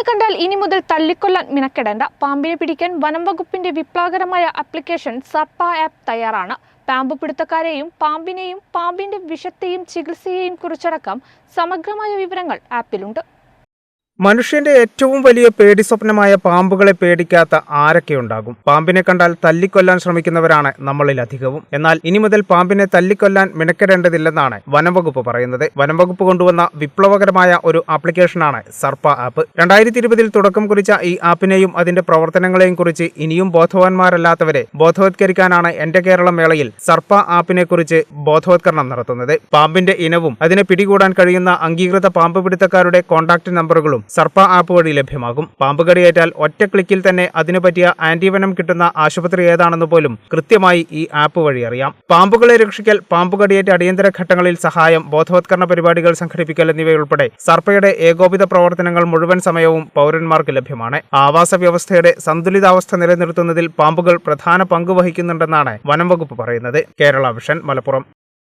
പാമ്പിനെ കണ്ടാൽ ഇനി മുതൽ തള്ളിക്കൊല്ലാൻ മിനക്കെടേണ്ട. പാമ്പിനെ പിടിക്കാൻ വനം വകുപ്പിന്റെ വിപ്ലവകരമായ ആപ്ലിക്കേഷൻ സർപ്പ ആപ്പ് തയ്യാറാണ്. പാമ്പ് പിടുത്തക്കാരെയും പാമ്പിനെയും പാമ്പിന്റെ വിഷത്തെയും ചികിത്സയെയും കുറിച്ചടക്കം സമഗ്രമായ വിവരങ്ങൾ ആപ്പിലുണ്ട്. മനുഷ്യന്റെ ഏറ്റവും വലിയ പേടി സ്വപ്നമായ പാമ്പുകളെ പേടിക്കാത്ത ആരൊക്കെയുണ്ടാകും? പാമ്പിനെ കണ്ടാൽ തല്ലിക്കൊല്ലാൻ ശ്രമിക്കുന്നവരാണ് നമ്മളിൽ അധികവും. എന്നാൽ ഇനി മുതൽ പാമ്പിനെ തല്ലിക്കൊല്ലാൻ മിനക്കെടേണ്ടതില്ലെന്നാണ് വനംവകുപ്പ് പറയുന്നത്. വനംവകുപ്പ് കൊണ്ടുവന്ന വിപ്ലവകരമായ ഒരു ആപ്ലിക്കേഷനാണ് സർപ്പ ആപ്പ്. രണ്ടായിരത്തി ഇരുപതിൽ തുടക്കം കുറിച്ച ഈ ആപ്പിനെയും അതിന്റെ പ്രവർത്തനങ്ങളെയും കുറിച്ച് ഇനിയും ബോധവാന്മാരല്ലാത്തവരെ ബോധവത്കരിക്കാനാണ് എന്റെ കേരളം മേളയിൽ സർപ്പ ആപ്പിനെ കുറിച്ച് ബോധവത്കരണം നടത്തുന്നത്. പാമ്പിന്റെ ഇനവും അതിനെ പിടികൂടാൻ കഴിയുന്ന അംഗീകൃത പാമ്പ് പിടുത്തക്കാരുടെ കോൺടാക്ട് നമ്പറുകളും സർപ്പ ആപ്പ് വഴി ലഭ്യമാകും. പാമ്പുകടിയേറ്റാൽ ഒറ്റ ക്ലിക്കിൽ തന്നെ അതിനു പറ്റിയ ആന്റിവനം കിട്ടുന്ന ആശുപത്രി ഏതാണെന്ന് പോലും കൃത്യമായി ഈ ആപ്പ് വഴി അറിയാം. പാമ്പുകളെ രക്ഷിക്കൽ പാമ്പ് കടിയേറ്റ അടിയന്തര ഘട്ടങ്ങളിൽ സഹായം ബോധവത്കരണ പരിപാടികൾ സംഘടിപ്പിക്കൽ എന്നിവയുൾപ്പെടെ സർപ്പയുടെ ഏകോപിത പ്രവർത്തനങ്ങൾ മുഴുവൻ സമയവും പൗരന്മാർക്ക് ലഭ്യമാണ്. ആവാസ വ്യവസ്ഥയുടെ സന്തുലിതാവസ്ഥ നിലനിർത്തുന്നതിൽ പാമ്പുകൾ പ്രധാന പങ്ക് വഹിക്കുന്നുണ്ടെന്നാണ് വനം വകുപ്പ് പറയുന്നത്. കേരള വിഷൻ മലപ്പുറം.